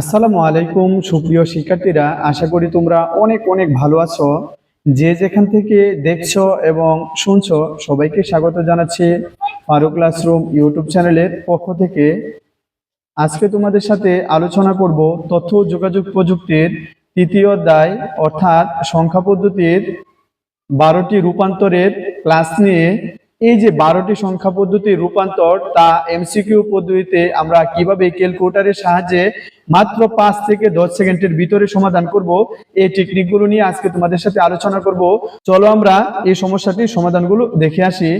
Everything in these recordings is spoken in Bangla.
আসসালামু আলাইকুম, সুপ্রিয় শিক্ষার্থীরা। আশা করি তোমরা অনেক অনেক ভালো আছো। যে যেখান থেকে দেখছ এবং শুনছো, সবাইকে স্বাগত জানাচ্ছি ফারুক ক্লাসরুম ইউটিউব চ্যানেলের পক্ষ থেকে। আজকে তোমাদের সাথে আলোচনা করব তথ্য যোগাযোগ প্রযুক্তির তৃতীয় অধ্যায়, অর্থাৎ সংখ্যা পদ্ধতির বারোটি রূপান্তরের ক্লাস নিয়ে। এই যে বারোটি সংখ্যা পদ্ধতির রূপান্তর, তা এমসিকিউ পদ্ধতিতে আমরা কীভাবে ক্যালকুলেটারের সাহায্যে মাত্র পাঁচ থেকে দশ সেকেন্ডের ভিতরে সমাধান করব। এই টেকনিকগুলো নিয়ে আজকে তোমাদের সাথে আলোচনা করব। চলো আমরা এই সমস্যাটির সমাধানগুলো দেখে আসি।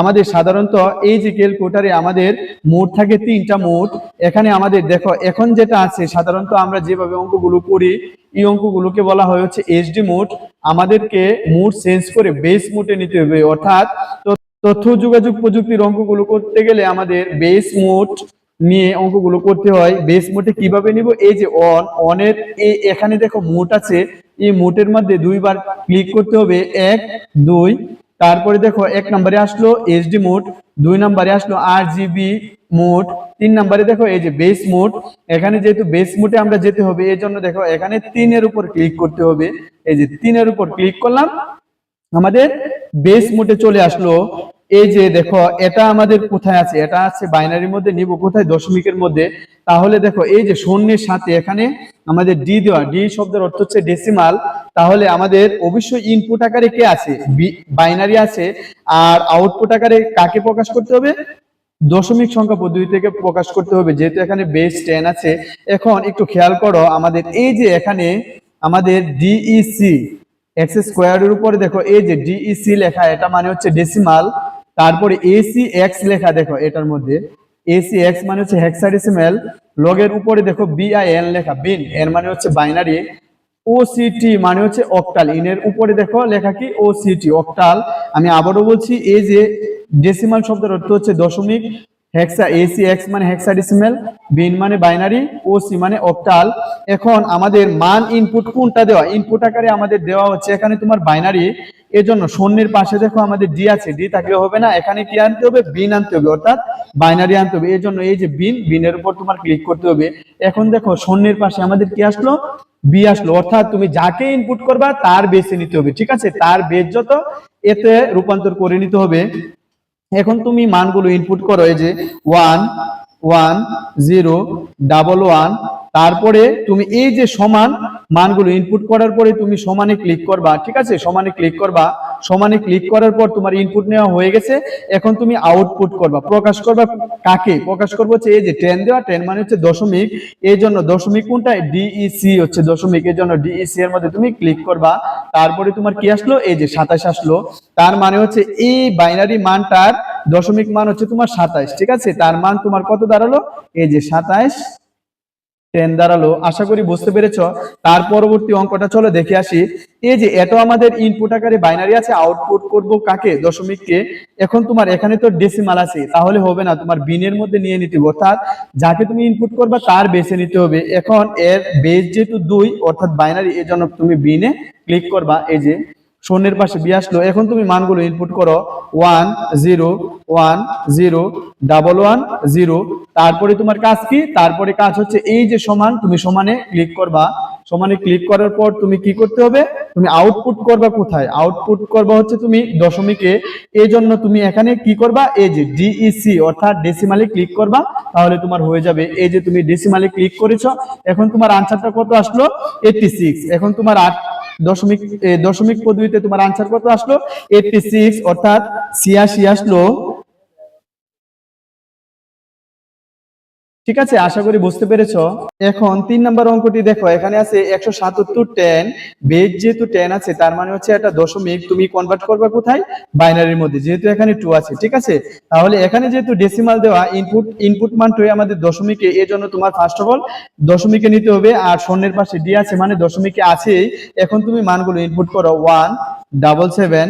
আমাদের সাধারণত এই যে কেল ক্যালকুলেটারে আমাদের মোট থাকে তিনটা মোট। এখানে আমাদের দেখো, এখন যেটা আছে, সাধারণত আমরা যেভাবে অঙ্কগুলো করি, এই অঙ্কগুলোকে বলা হয় হচ্ছে এইচডি মোড আমাদেরকে মোড চেঞ্জ করে বেস মোডে নিতে হবে। অর্থাৎ তথ্য যোগাযোগ প্রযুক্তির অঙ্কগুলো করতে গেলে আমাদের বেস মোড নিয়ে অঙ্কগুলো করতে হয়। বেস মোটে কীভাবে নিব? এই যে অন অনের এখানে দেখো মোট আছে। এই মোটের মধ্যে দুইবার ক্লিক করতে হবে। এক, দুই, তারপরে দেখো এক নম্বরে আসলো এইচডি মোট, দুই নম্বরে আসলো আর জিবি মোট, তিন নম্বরে দেখো এই যে বেস মোড এখানে যেহেতু বেস মোটে আমরা যেতে হবে, এই জন্য দেখো এখানে তিনের উপর ক্লিক করতে হবে। এই যে তিনের উপর ক্লিক করলাম, আমাদের বেস মোটে চলে আসলো। এই যে দেখো, এটা আমাদের কোথায় আছে? এটা আছে বাইনারির মধ্যে, নিব কোথায়? দশমিকের মধ্যে। তাহলে দেখো, এই যে শূন্যের সাথে এখানে আমাদের ডি দেওয়া, ডি শব্দের অর্থ হচ্ছে ডেসিমাল তাহলে আমাদের অবশ্যই ইনপুট আকারে কে আছে? বাইনারি আছে। আর আউটপুট আকারে কাকে প্রকাশ করতে হবে? দশমিক সংখ্যা পদ্ধতি থেকে প্রকাশ করতে হবে। যেহেতু এখানে বেস টেন আছে, এখন একটু খেয়াল করো, আমাদের এই যে এখানে আমাদের ডিইসি এক্স স্কোয়ারের উপরে দেখো, এই যে ডিইসি লেখা, এটা মানে হচ্ছে ডেসিমাল তারপরে এসি এক্স লেখা, দেখো এটার মধ্যে। এসি এক্স মানে হচ্ছে হেক্সাডেসিমাল লগের উপরে দেখো বিআইএন লেখা বিন এর মানে হচ্ছে বাইনারি ওসিটি মানে হচ্ছে অক্টাল ইনের উপরে দেখো লেখা কি? ওসিটি অক্টাল আমি আবারও বলছি, এই যে ডেসিমাল শব্দের অর্থ হচ্ছে দশমিক হেক্সা, এসি, এক্স মানে হেক্সাডেসিমাল, বিন মানে বাইনারি, ও সি মানে অক্টাল। এখন আমাদের মান ইনপুট কোনটা দেওয়া? ইনপুট আকারে আমাদের দেওয়া হচ্ছে এখানে তোমার বাইনারি। এজন্য শূন্যের পাশে দেখো আমাদের ডি আছে। ডি থাকলে হবে না, এখানে কি আনতে হবে? বিন আনতে হবে, অর্থাৎ বাইনারি আনতে হবে। এই জন্য এই যে বিন, বিনের উপর তোমার ক্লিক করতে হবে। এখন দেখো শূন্যের পাশে আমাদের কি আসলো? বি আসলো। অর্থাৎ তুমি যাকে ইনপুট করবা, তার বেছে নিতে হবে, ঠিক আছে? তার বেজ যত, এতে রূপান্তর করে নিতে হবে। এখন তুমি মানগুলো ইনপুট করো এই যে one one zero double one তারপরে তুমি এই যে সমান মানগুলো ইনপুট করার পরে তুমি সমানে ক্লিক করবা, ঠিক আছে? সমানে ক্লিক করবা। সমানে ক্লিক করার পর তোমার ইনপুট নেওয়া হয়ে গেছে। এখন তুমি আউটপুট করবা। প্রকাশ করবা কাকে? প্রকাশ করব হচ্ছে এই যে টেন দেওয়া। টেন মানে হচ্ছে দশমিক। এই জন্য দশমিক কোনটা? ডিইসি হচ্ছে দশমিক। এই জন্য ডিইসি এর মধ্যে তুমি ক্লিক করবা। তারপরে তোমার কি আসলো? এই যে সাতাশ আসলো। তার মানে হচ্ছে এই বাইনারি মানটার দশমিক মান হচ্ছে তোমার সাতাইশ ঠিক আছে? তার মান তোমার কত দাঁড়াল? এই যে সাতাইশ টেন দাঁড়াল। আশা করি বুঝতে পেরেছ। তার পরবর্তী অঙ্কটা চলো দেখে আসি। এই যে, এত আমাদের ইনপুট আকারে বাইনারি আছে আউটপুট করব কাকে? দশমিককে এখন তোমার এখানে তো ডেসিমাল আছে, তাহলে হবে না, তোমার বিনের মধ্যে নিয়ে নিতে হবে। অর্থাৎ যাকে তুমি ইনপুট করবা, তার বেছে নিতে হবে। এখন এর বেস যেহেতু দুই, অর্থাৎ বাইনারি এজন্য তুমি বিনে ক্লিক করবা। এই যে শূন্যের পাশে বি আসলো। এখন তুমি মানগুলো ইনপুট করো। One zero one zero double one zero তারপরে তোমার কাজ কি? তারপরে কাজ হচ্ছে এই যে সমান, তুমি সমানে ক্লিক করবা। সমানে ক্লিক করার পর তুমি কি করতে হবে? তুমি আউটপুট করবা কোথায়? আউটপুট করবা হচ্ছে তুমি দশমিকে। এই জন্য তুমি এখানে কি করবা? এই যে ডিইসি অর্থাৎ ডেসিমালে ক্লিক করবা। তাহলে তোমার হয়ে যাবে এই যে তুমি ডেসিমালে ক্লিক করেছ। এখন তোমার আনসারটা কত আসলো? এইটটি সিক্স এখন তোমার আট দশমিক দশমিক পদ্ধতিতে তোমার আনসার কত আসলো? এইটটি সিক্স অর্থাৎ ছিয়াশি আসলো। ঠিক আছে, আশা করি বুঝতে পেরেছ। এখন তিন নাম্বার অঙ্কটি দেখো, এখানে আছে একশো সাতাত্তর টেন বেজ যেহেতু টেন আছে, তার মানে হচ্ছে একটা দশমিক, তুমি কনভার্ট করবে কোথায়? বাইনারির মধ্যে, যেহেতু এখানে টু আছে, ঠিক আছে? তাহলে এখানে যেহেতু ডেসিমাল দেওয়া ইনপুট ইনপুট মানটাই আমাদের দশমিকে এই জন্য তোমার ফার্স্ট অফ অল দশমিকে নিতে হবে, আর শূন্যের পাশে ডি আছে মানে দশমিকে আছেই। এখন তুমি মানগুলো ইনপুট করো ওয়ান ডাবল সেভেন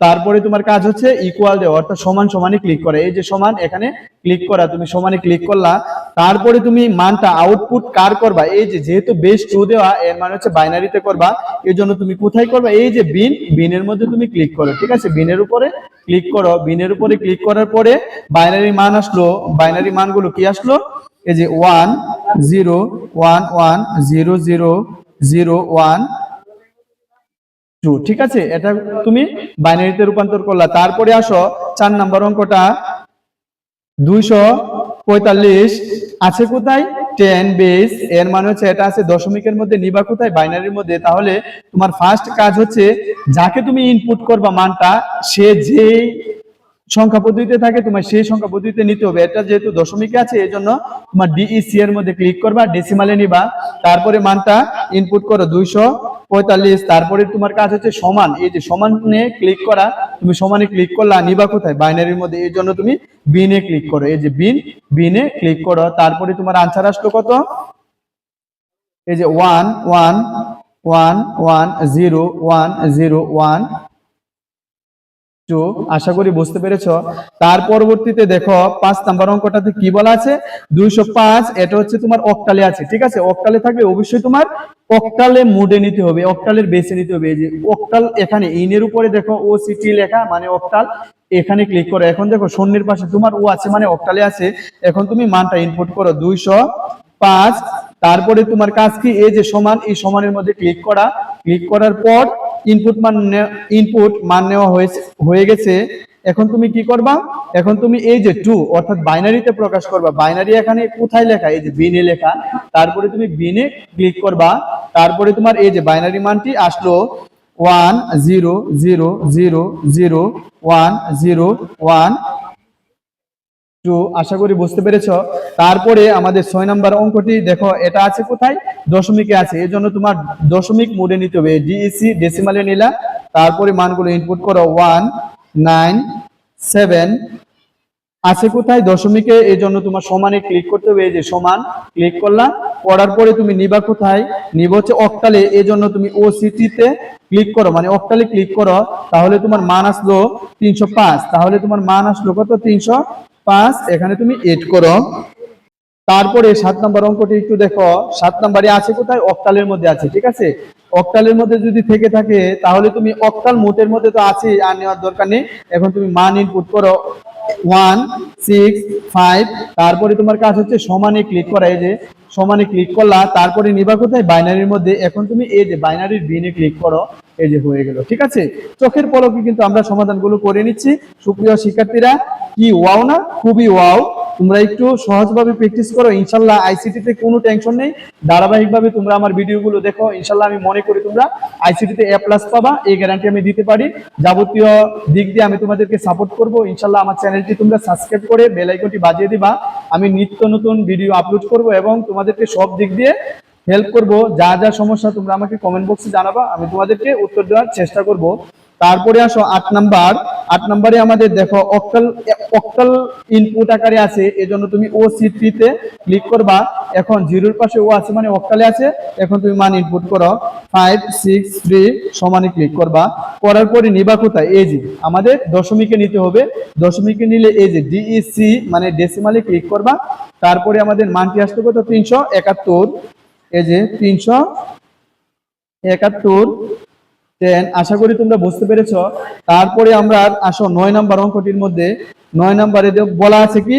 তারপরে তোমার কাজ হচ্ছে ইকুয়াল দেওয়া, অর্থাৎ সমান সমানে ক্লিক করা। এই যে সমান, এখানে ক্লিক করা, তুমি সমানে ক্লিক করলা। তারপরে তুমি মানটা আউটপুট কার করবা? এই যে যেহেতু বেস টু দেওয়া, এর মানে হচ্ছে বাইনারিতে করবা। এই জন্য তুমি কোথায় করবা? এই যে বিন বিনের মধ্যে তুমি ক্লিক করো, ঠিক আছে? বিনের উপরে ক্লিক করো। বিনের উপরে ক্লিক করার পরে বাইনারি মান আসলো। বাইনারি মানগুলো কি আসলো? এই যে one zero one one zero zero zero one two, ঠিক আছে? এটা তুমি বাইনারিতে রূপান্তর করলা। তারপরে আসো, চার নাম্বার অঙ্কটা। দুইশো পঁয়তাল্লিশ। আছে কোথায়? Ten base. এর মানে হচ্ছে এটা আছে দশমিকের মধ্যে, নিবা কোথায়? বাইনারির মধ্যে। তাহলে তোমার ফার্স্ট কাজ হচ্ছে, যাকে তুমি ইনপুট করবা মানটা, সে যে সংখ্যা পদ্ধতিতে থাকে, তোমার সেই সংখ্যা পদ্ধতিতে নিতে হবে। এটা যেহেতু দশমিকে আছে এই জন্য তোমার ডিইসি এর মধ্যে ক্লিক করবা ডেসিমালে নিবা, তারপরে মানটা ইনপুট করো দুইশো পঁয়তাল্লিশ, তারপরে তোমার কাজ হচ্ছে সমান। এই যে সমানে ক্লিক করা, তুমি সমানে ক্লিক করলা, নিবা কোথায়? বাইনারির মধ্যে। এই জন্য তুমি বিনে ক্লিক করো। এই যে বিন বিনে ক্লিক করো, তারপরে তোমার আনসার আসলো কত? এই যে one one one one zero one zero one two আশা করি বুঝতে পেরেছ। তার পরবর্তীতে দেখো, পাঁচ নাম্বার অঙ্কটাতে কি বলা আছে? দুইশো পাঁচ, এটা হচ্ছে তোমার অক্টালে আছে, ঠিক আছে? অক্টালে থাকলে অবশ্যই তোমার অক্টালে মুডে নিতে হবে অক্টালের বেছে নিতে হবে। এই যে অক্টাল এখানে ইনের উপরে দেখো ও সিটি লেখা মানে অক্টাল এখানে ক্লিক করো। এখন দেখো শূন্যের পাশে তোমার ও আছে মানে অক্টালে আছে। এখন তুমি মানটা ইনপুট করো, দুইশো পাঁচ। তারপরে তোমার কাজ কি? এই যে সমান, এই সমানের মধ্যে ক্লিক করা। ক্লিক করার পর ইনপুট মান ইনপুট মান নেওয়া হয়েছে, হয়ে গেছে। এখন তুমি কি করবা? এখন তুমি এই যে টু অর্থাৎ বাইনারিতে প্রকাশ করবা। বাইনারি এখানে কোথায় লেখা? এই যে বিনে লেখা। তারপরে তুমি বিনে ক্লিক করবা। তারপরে তোমার এই যে বাইনারি মানটি আসলো one zero zero zero zero one zero one two আশা করি বুঝতে পেরেছ। তারপরে আমাদের ছয় নম্বর অঙ্কটি, দেখো, এটা আছে কোথায়? দশমিকে আছে। এই জন্য তোমার দশমিক মোডে নিতে হবে। ডিইসি ডেসিমালে নিলা। তারপরে মানগুলো ইনপুট করো। ওয়ান নাইন সেভেন আছে কোথায়? দশমিকে। এই জন্য তোমার সমানে ক্লিক করতে হবে। যে সমান ক্লিক করলাম করার পরে তুমি নিবা কোথায়? নিব হচ্ছে অক্টালে এই জন্য তুমি ও সিটিতে ক্লিক করো। মানে অক্টালে ক্লিক করো। তাহলে তোমার মান আসলো তিনশো পাঁচ। তাহলে তোমার মান আসলো কত? তিনশো পাঁচ, এখানে তুমি এড করো। তারপরে সাত নম্বর অঙ্কটি একটু দেখো। সাত নম্বরে আছে কোথায়? অক্টালের মধ্যে আছে, ঠিক আছে? অক্টালের মধ্যে যদি থেকে থাকে, তাহলে তুমি অক্টাল মোটের মধ্যে তো আছে আর নেওয়ার দরকার নেই। এখন তুমি মান ইনপুট করো। ওয়ান সিক্স ফাইভ তারপরে তোমার কাজ হচ্ছে সমানে ক্লিক করা। এই যে সমানে ক্লিক করলা, তারপরে নিবা কোথায়? বাইনারির মধ্যে। এখন তুমি এই যে বাইনারির বিনে ক্লিক করো। এই যে হয়ে গেল, ঠিক আছে? চোখের পলকে কিন্তু আমরা সমাধানগুলো করে নিচ্ছি। সুপ্রিয় শিক্ষার্থীরা, কি ওয়াও না? খুবই ওয়াও। তোমরা একটু সহজভাবে প্র্যাকটিস করো। ইনশাল্লাহ আইসিটিতে কোনো টেনশন নেই। ধারাবাহিকভাবে তোমরা আমার ভিডিওগুলো দেখো। ইনশাল্লাহ আমি মনে করি তোমরা আইসিটিতে এ প্লাস পাবা। এই গ্যারান্টি আমি দিতে পারি। যাবতীয় দিক দিয়ে আমি তোমাদেরকে সাপোর্ট করব। ইনশাল্লাহ আমার চ্যানেলটি তোমরা সাবস্ক্রাইব করে বেল আইকনটি বাজিয়ে দিবা। আমি নিত্য নতুন ভিডিও আপলোড করব এবং তোমাদেরকে সব দিক দিয়ে হেল্প করব, যা যা সমস্যা তোমরা আমাকে কমেন্ট বক্সে জানাবা, আমি তোমাদেরকে উত্তর দেওয়ার চেষ্টা করব। তারপরে আসো আট নাম্বার আট নাম্বারে আমাদের দেখো অক্টাল অক্টাল ইনপুট আকারে আছে, এজন্য তুমি ও সিটিতে ক্লিক করবা। এখন জিরোর পাশে ও আছে মানে অক্টালে আছে, এখন তুমি মান ইনপুট করো ফাইভ সিক্স থ্রি সমানে ক্লিক করবা। করার পরে নিবা কোথায়? এই যে আমাদের দশমিকে নিতে হবে, দশমিকে নিলে এই যে ডিইসি মানে ডেসিমালে ক্লিক করবা। তারপরে আমাদের মানটি আসতে কত? তিনশো একাত্তর। এই যে তিনশো একাত্তর টেন আশা করি তোমরা বুঝতে পেরেছ। তারপরে আমরা আসো নয় নাম্বার অঙ্কটির মধ্যে। নয় নাম্বারে বলা আছে কি?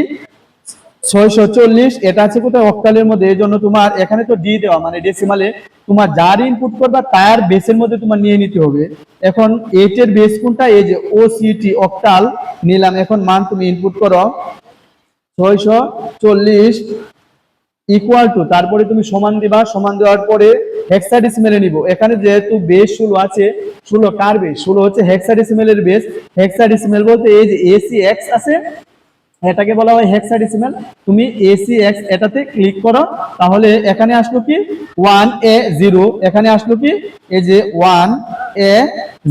ছয়শো চল্লিশ, এটা আছে কোথায়? অক্টালের মধ্যে। এই জন্য তোমার এখানে তো ডি দেওয়া মানে ডেসিমালে তোমার যার ইনপুট করবা, তার বেসের মধ্যে তোমার নিয়ে নিতে হবে। এখন এইট এর বেস কোনটা? এই যে ও সিটি অক্টাল। নিলাম, এখন মান তুমি ইনপুট করো। ছয়শো চল্লিশ ইকুয়াল টু তারপরে তুমি সমান দিবা, সমান দেওয়ার পরে হেক্সাডেসিমেলে নিব। এখানে যেহেতু বেস ষোলো আছে, ষোলো কার বেস ষোলো হচ্ছে হেক্সাডেসিমেলের বেস হেক্সাডেসিমেল বলতে এই যে এসি এক্স আছে, এটাকে বলা হয় হেক্সাডেসিমেল তুমি এসি এক্স এটাতে ক্লিক করো, তাহলে এখানে আসলো কি? ওয়ান এ জিরো এখানে আসলো কি? এই যে ওয়ান এ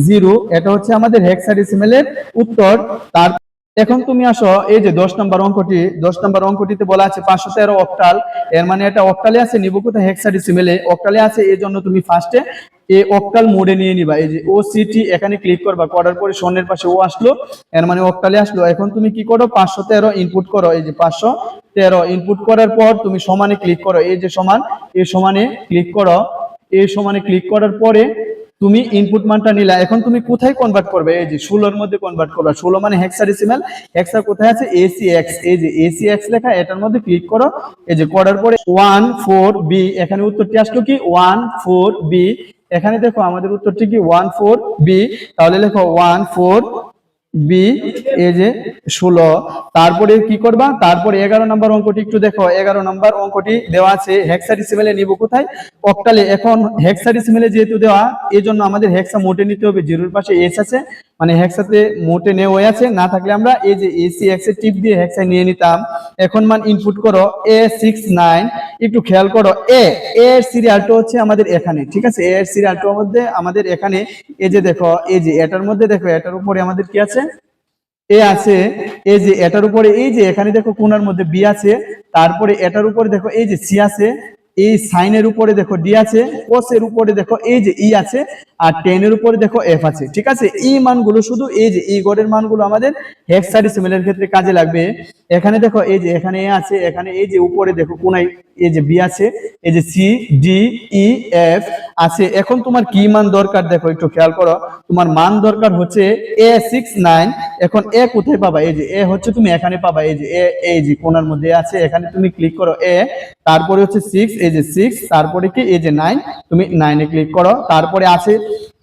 জিরো এটা হচ্ছে আমাদের হেক্সাডেসিমেলের উত্তর। তার এখন তুমি আসো, এই যে দশ নম্বর অঙ্কটি, দশ নম্বর অঙ্কটিতে বলা আছে পাঁচশো তেরো অক্টাল, এর মানে এটা অক্টালে আছে, নিব কোথায়? হেক্সাডেসিমেলে অক্টালে আছে, এই জন্য তুমি ফার্স্টে এই অক্টাল মোডে নিয়ে নিবা। এই যে ও সিটি এখানে ক্লিক করবা, করার পরে শূন্যের পাশে ও আসলো, এর মানে অক্টালে আসলো। এখন তুমি কি করো? পাঁচশো তেরো ইনপুট করো। এই যে পাঁচশো তেরো ইনপুট করার পর তুমি সমানে ক্লিক করো। এই যে সমান এই সমানে ক্লিক করো। এই সমানে ক্লিক করার পরে তুমি ইনপুট মানটা নিলা, এখন তুমি কোথায় কনভার্ট করবে? এই যে ষোলোর মধ্যে কনভার্ট করবে। ষোলো মানে হেক্সাডেসিমাল হেক্সা কোথায় আছে? এসি এক্স এই যে এসি এক্স লেখা, এটার মধ্যে ক্লিক করো। এই যে করার পরে ওয়ান ফোর বি এখানে উত্তরটি আসলো কি? ওয়ান ফোর বি এখানে দেখো, আমাদের উত্তরটি কি? ওয়ান ফোর বি তাহলে লেখো ওয়ান ফোর বি এ যে ষোলো। তারপরে কি করবা? তারপরে এগারো নম্বর অঙ্কটি একটু দেখো। এগারো নম্বর অঙ্কটি দেওয়া আছে হেক্সারিসিমেলে নিব কোথায়? অক্টালে এখন হেক্সারিসিমেলে যেহেতু দেওয়া এই জন্য আমাদের হেক্সা মোটে নিতে হবে। জিরোর পাশে এস আছে। মানে হেক্সাতে মোটে নেওয়া আছে, না থাকলে আমরা এই যে এসি এক্স টিপ দিয়ে হেক্সা নিয়ে নিতাম। এখন মান ইনপুট করো এ সিক্স নাইন একটু খেয়াল করো এ এর সিরিয়ালটা হচ্ছে আমাদের এখানে, ঠিক আছে? এর সিরিয়ালটার মধ্যে আমাদের এখানে, এই যে দেখো, এই যে এটার মধ্যে দেখো, এটার উপরে আমাদের কি আছে? এ আছে, এই যে এটার উপরে, এই যে এখানে দেখো কোনার মধ্যে বি আছে, তারপরে এটার উপরে দেখো, এই যে সি আছে, এই সাইনের উপরে দেখো ডি আছে কোস এর উপরে দেখো, এই যে ই আছে আর টেন এর উপরে দেখো এফ আছে, ঠিক আছে? এই মানগুলো শুধু এই যে, এই গড়ের মানগুলো আমাদের হেক্সাডেসিমেলের ক্ষেত্রে কাজে লাগবে। এখানে দেখো এই যে, এখানে এ আছে, এখানে এই যে উপরে দেখো কোনায় এই যে বি আছে, এই যে সি ডি ই এফ আছে। এখন তোমার কি মান দরকার দেখো, একটু খেয়াল করো। তোমার মান দরকার হচ্ছে এ সিক্স নাইন এখন এ কোথায় পাবা? এই যে এ হচ্ছে তুমি এখানে পাবা। এই যে এ এই যে কোনার মধ্যে আছে, এখানে তুমি ক্লিক করো এ তারপরে হচ্ছে সিক্স এই যে সিক্স তারপরে কি? এই যে নাইন তুমি নাইনে ক্লিক করো। তারপরে আছে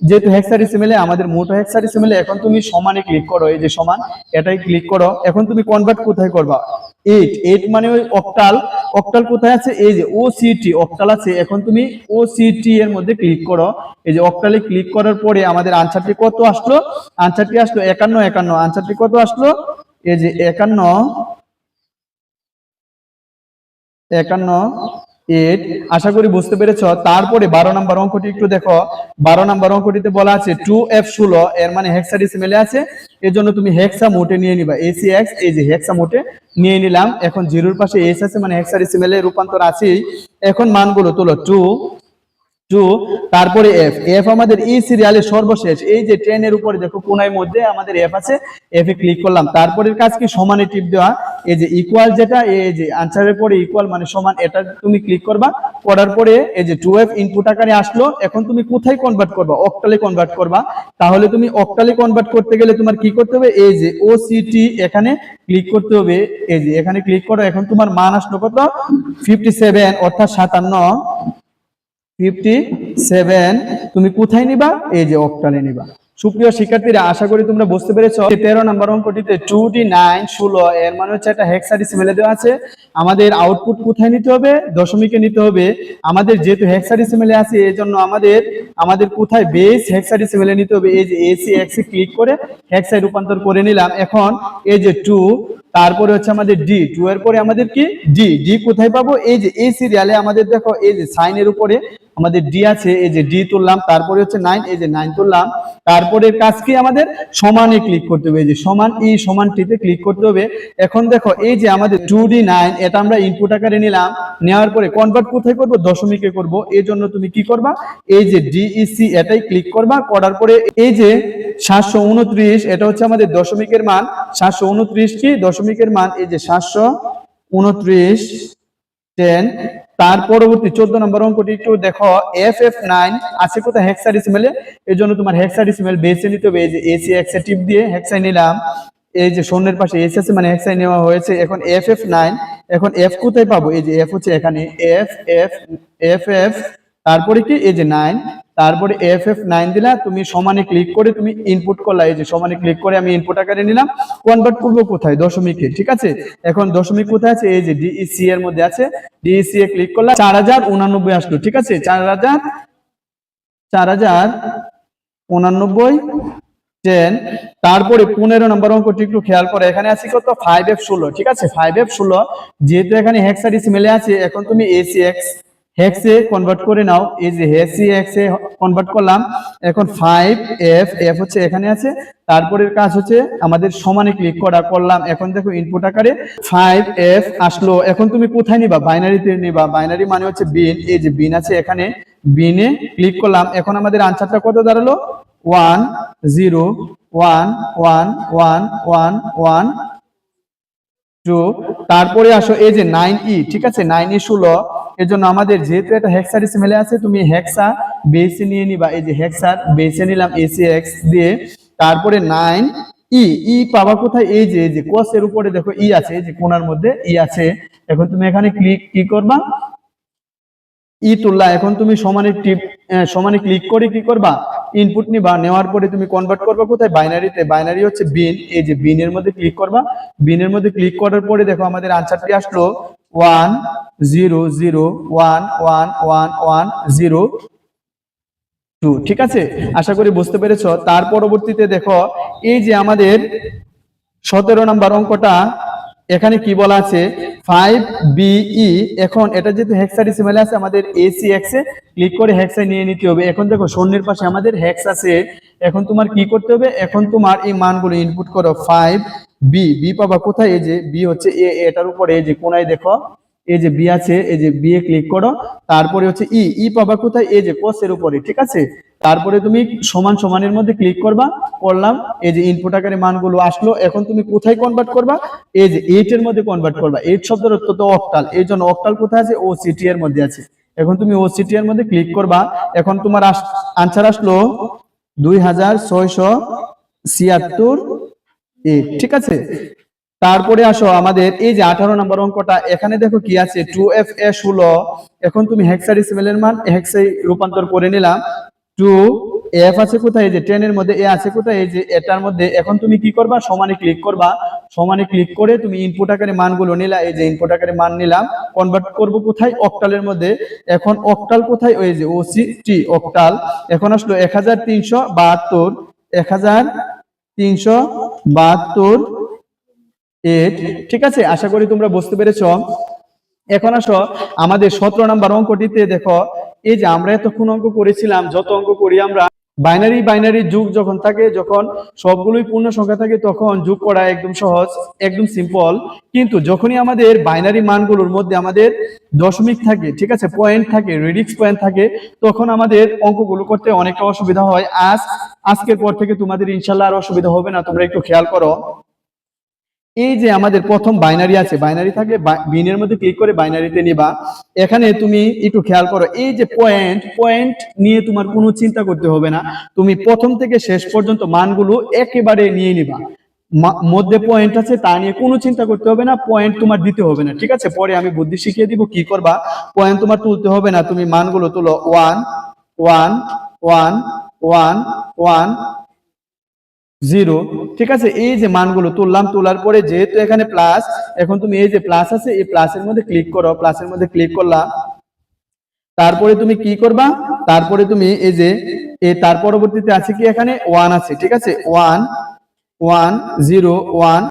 যেহেতু হেক্সাডেসিমেলে আমাদের মোটো হেক্সাডেসিমেলে এখন তুমি সমানে ক্লিক করো, এই যে সমান, এটাই ক্লিক করো। এখন তুমি কনভার্ট কোথায় করবা? এইট এইট মানে ওই অক্টাল অক্টাল কোথায় আছে? এই যে ও সিটি অক্টাল আছে। এখন তুমি ও সিটি এর মধ্যে ক্লিক করো। এই যে অক্টালে ক্লিক করার পরে আমাদের আনসারটি কত আসলো? আনসারটি আসলো একান্ন একান্ন। আনসারটি কত আসলো? এই যে একান্ন একান্ন এইট আশা করি বুঝতে পেরেছ। তারপরে বারো নাম্বার অঙ্কটি একটু দেখো। বারো নাম্বার অঙ্কটিতে বলা আছে টু এফ ষোলো, এর মানে হেক্সাডেসিমেলে আছে। এর জন্য তুমি হেক্সা মোটে নিয়ে নিবা। এসি এক্স এই যে হেক্সা মোটে নিয়ে নিলাম। এখন জিরোর পাশে এস আছে মানে হেক্সাডেসিমেলে রূপান্তর আছেই। এখন মানগুলো তোলো। টু টু তারপরে এফ এফ আমাদের এই সিরিয়ালের সর্বশেষ। এই যে ট্রেনের উপরে, দেখো, কোনায় মধ্যে আমাদের এফ আছে। এফ এ ক্লিক করলাম। তারপরের কাজ কি? সমানে টিপ দেওয়া। এই যে ইকুয়াল যেটা, এই যে আনসারের পরে ইকুয়াল মানে সমান, এটা তুমি ক্লিক করবা। করার পরে এই যে টু এফ ইনপুট আকারে আসলো। এখন তুমি কোথায় কনভার্ট করবা? অক্টালে কনভার্ট করবা। তাহলে তুমি অক্টালে কনভার্ট করতে গেলে তোমার কি করতে হবে? এই যে ও সিটি এখানে ক্লিক করতে হবে। এই যে এখানে ক্লিক করো। এখন তোমার মান আসলো কত? ফিফটি সেভেন অর্থাৎ সাতান্ন। ফিফটি সেভেন তুমি কোথায় নিবা? এই যে অক্টালে নিবা। সুপ্রিয় শিক্ষার্থীরা, আশা করি তোমরা বুঝতে পেরেছ। তেরো নম্বর অঙ্কটিতে টু ডি নাইন ষোলো, এর মানে হচ্ছে একটা হেক্সাডেসিমেলে দেওয়া আছে। আমাদের আউটপুট কোথায় নিতে হবে? দশমিকে নিতে হবে। আমাদের যেহেতু হেক্সাডেসিমেলে আছে এই জন্য আমাদের আমাদের কোথায় বেস হেক্সাডেসিমেলে নিতে হবে? এই যে এসি এক্স ক্লিক করে হেক্সায় রূপান্তর করে নিলাম। এখন এই যে টু তারপরে হচ্ছে আমাদের ডি টু এর পরে আমাদের কি? ডি ডি কোথায় পাবো? এই যে, এই সিরিয়ালে আমাদের দেখো, এই যে সাইনের উপরে আমাদের ডি আছে, এই যে ডি তুললাম, তারপরে হচ্ছে নাইন এই যে নাইন তুললাম, তারপরে কাজ কি আমাদের? সমানে ক্লিক করতে হবে, এই যে সমান ই সমান টিতে ক্লিক করতে হবে। এখন দেখো, এই যে আমাদের টু ডি নাইন এটা আমরা ইনপুট আকারে নিলাম, নেওয়ার পরে কনভার্ট কোথায় করব? দশমিকে করব। এই জন্য তুমি কি করবা? এই যে ডিইসি এটাই ক্লিক করবা, করার পরে এই যে সাতশো উনত্রিশ, এটা হচ্ছে আমাদের দশমিকের মান। সাতশো উনত্রিশ কি? দশমিকের মান এই যে সাতশো উনত্রিশ টেন তার পরবর্তী চোদ্দ নম্বর অঙ্কটি একটু দেখো এফ এফ নাইন আছে কোথায়? হেক্সাডেসিমেলে এই জন্য তোমার হেক্সাডেসিমেল বেছে নিতে হবে। এই যে এসি এক্সে টিপ দিয়ে হেক্সাই নিলাম। এই যে শূন্যের পাশে এস আছে মানে হেক্সাই নেওয়া হয়েছে। এখন এফ এফ নাইন এখন এফ কোথায় পাবো? এই যে এফ হচ্ছে এখানে। এফ এফ এফ এফ তারপরে কি? এই যে নাইন তারপরে এফ এফ নাইন দিলা, তুমি সমানে ক্লিক করে তুমি ইনপুট করলা। এই যে সমানে ক্লিক করে আমি ইনপুট আকারে নিলাম। কনভার্ট করব কোথায়? দশমিকে ঠিক আছে? এখন দশমিক কোথায় আছে? এই যে ডিইসি এর মধ্যে আছে। ডিইসি এ ক্লিক করলাম চার হাজার উনানব্বই আসলো, ঠিক আছে? চার হাজার চার হাজার উনানব্বই টেন তারপরে পনেরো নম্বর অঙ্কটি একটু খেয়াল করে, এখানে আছে কত? ফাইভ এফ ষোলো, ঠিক আছে? ফাইভ এফ ষোলো, যেহেতু এখানে হেক্সাডেসিমেলে আছে, এখন তুমি এসি এক্স হেক্সে কনভার্ট করে নাও। এই যে হেক্সি এক্সে কনভার্ট করলাম। এখন ফাইভ এফ এফ হচ্ছে এখানে আছে। তারপরের কাজ হচ্ছে আমাদের সমানে ক্লিক করা, করলাম। এখন দেখো ইনপুট আকারে ফাইভ এফ আসলো। এখন তুমি কোথায় নিবা? বাইনারিতে নিবা। বাইনারি মানে হচ্ছে বিন এই যে বিন আছে এখানে। বিনে ক্লিক করলাম। এখন আমাদের আনসারটা কত দাঁড়াল? One zero one one one one one two তারপরে আসো। এই যে নাইন ই ঠিক আছে? নাইন ই ষোলো। এজন্য আমাদের যেহেতু এটা হেক্সাডেসিমেলে আছে, তুমি হেক্সা বেসে নিয়ে নিবা। এই যে হেক্সার বেসে নিলাম এসি এক্স দিয়ে। তারপরে নাইন ই ই পাবা কোথায়? এই যে এই যে কোসের উপরে দেখো ই আছে, এই যে কোনার মধ্যে ই আছে। এখন তুমি এখানে ক্লিক কি করবা? ই তুললা। এখন তুমি সমানে টিপ সমানে ক্লিক করে কি করবা? ইনপুট নিবা। নেওয়ার পরে তুমি কনভার্ট করবা কোথায়? বাইনারিতে বাইনারি হচ্ছে বিন এই যে বিনের মধ্যে ক্লিক করবা। বিনের মধ্যে ক্লিক করার পরে দেখো আমাদের আনসারটি আসলো। One zero zero one one one one zero two ঠিক আছে? আশা করি বুঝতে পেরেছ। তার পরবর্তীতে দেখো, এই যে আমাদের সতেরো নম্বর অঙ্কটা, এখানে কি বলা আছে? ফাইভ বিই এখন এটা যেহেতু হেক্সাডেসিমালে আছে, আমাদের এসি এক্স ক্লিক করে হেক্সা নিয়ে নিতে হবে। এখন দেখো শূন্যের পাশে আমাদের হেক্স আছে। এখন তোমার কি করতে হবে? এখন তোমার এই মানগুলো ইনপুট করো ফাইভ বি বি পাবা কোথায়? এই যে বি হচ্ছে এ এটার উপরে, এই যে কোনায় দেখো, এই যে বি আছে, এই যে বি এ ক্লিক করো, তারপরে হচ্ছে ই ই পাবা কোথায়? এই যে কোসের উপরে, ঠিক আছে? তারপরে তুমি সমান সমানের মধ্যে ক্লিক করবা, করলাম, এই যে ইনপুট আকারে মানগুলো আসলো, এখন তুমি কোথায় কনভার্ট করবা? এই যে এইট এর মধ্যে কনভার্ট করবা এইট শব্দের অর্থ তো অক্টাল এই জন্য অক্টাল কোথায় আছে? ও সিটি এর মধ্যে আছে। এখন তুমি ও সিটি এর মধ্যে ক্লিক করবা, এখন তোমার আনসার আসলো দুই হাজার ছয়শো ছিয়াত্তর এইট ঠিক আছে? তারপরে আসো, আমাদের এই যে আঠারো নম্বর অঙ্কটা, এখানে দেখো কি আছে? টু এফ এ ষোলো, এখন তুমি হেক্সাডেসিমেলের মান হেক্সাই রূপান্তর করে নিলাম। টু এফ আছে কোথায়? যে টেন এর মধ্যে এ আছে কোথায়? এই যে এটার মধ্যে, এখন তুমি কি করবা? সমানে ক্লিক করবা। সমানে ক্লিক করে তুমি ইনপুট আকারে মানগুলো নিলা, এই যে ইনপুট আকারে মান নিলাম। কনভার্ট করব কোথায়? অক্টালের মধ্যে। এখন অক্টাল কোথায়? ওই যে ও সি টি অক্টাল এখন আসলো এক হাজার তিনশো বাহাত্তর, এক হাজার তিনশো বাহাত্তর ঠিক আছে? আশা করি তোমরা বুঝতে পেরেছ। এখন আসো, আমাদের সতেরো নাম্বার অঙ্কটিতে দেখো, এই যে আমরা এতক্ষণ অঙ্ক করেছিলাম, যত অঙ্ক করি আমরা, বাইনারি বাইনারি যুগ যখন থাকে, যখন সবগুলোই পূর্ণ সংখ্যা থাকে, তখন যোগ করা একদম সহজ, একদম সিম্পল কিন্তু যখনই আমাদের বাইনারি মানগুলোর মধ্যে আমাদের দশমিক থাকে, ঠিক আছে পয়েন্ট থাকে রেডিক্স পয়েন্ট থাকে, তখন আমাদের অঙ্কগুলো করতে অনেকটা অসুবিধা হয়। আজ আজকের পর থেকে তোমাদের ইনশাল্লাহ আর অসুবিধা হবে না, তোমরা একটু খেয়াল করো। এই যে আমাদের প্রথম বাইনারি আছে বাইনারি থাকে বিনের মধ্যে ক্লিক করে বাইনারিতে নিবা। এখানে তুমি একটু খেয়াল করো, এই যে পয়েন্ট পয়েন্ট নিয়ে তোমার কোনো চিন্তা করতে হবে না। তুমি প্রথম থেকে শেষ পর্যন্ত মানগুলো একেবারে নিয়ে নিবা। মধ্যে পয়েন্ট আছে, তা নিয়ে কোনো চিন্তা করতে হবে না পয়েন্ট তোমার দিতে হবে না, ঠিক আছে? পরে আমি বুদ্ধি শিখিয়ে দিব, কি করবা? পয়েন্ট তোমার তুলতে হবে না, তুমি মানগুলো তুলো one one one one one, zero. ঠিক আছে? এই যে মানগুলো তুললাম, তোলার পরে যেহেতু এখানে প্লাস এখন তুমি এই যে প্লাস আছে, এই প্লাসের মধ্যে ক্লিক করো প্লাসের মধ্যে ক্লিক করলাম। তারপরে তুমি কি করবা? তারপরে তুমি এই যে তার পরবর্তীতে আছে কি এখানে? ওয়ান আছে, ঠিক আছে? One one zero one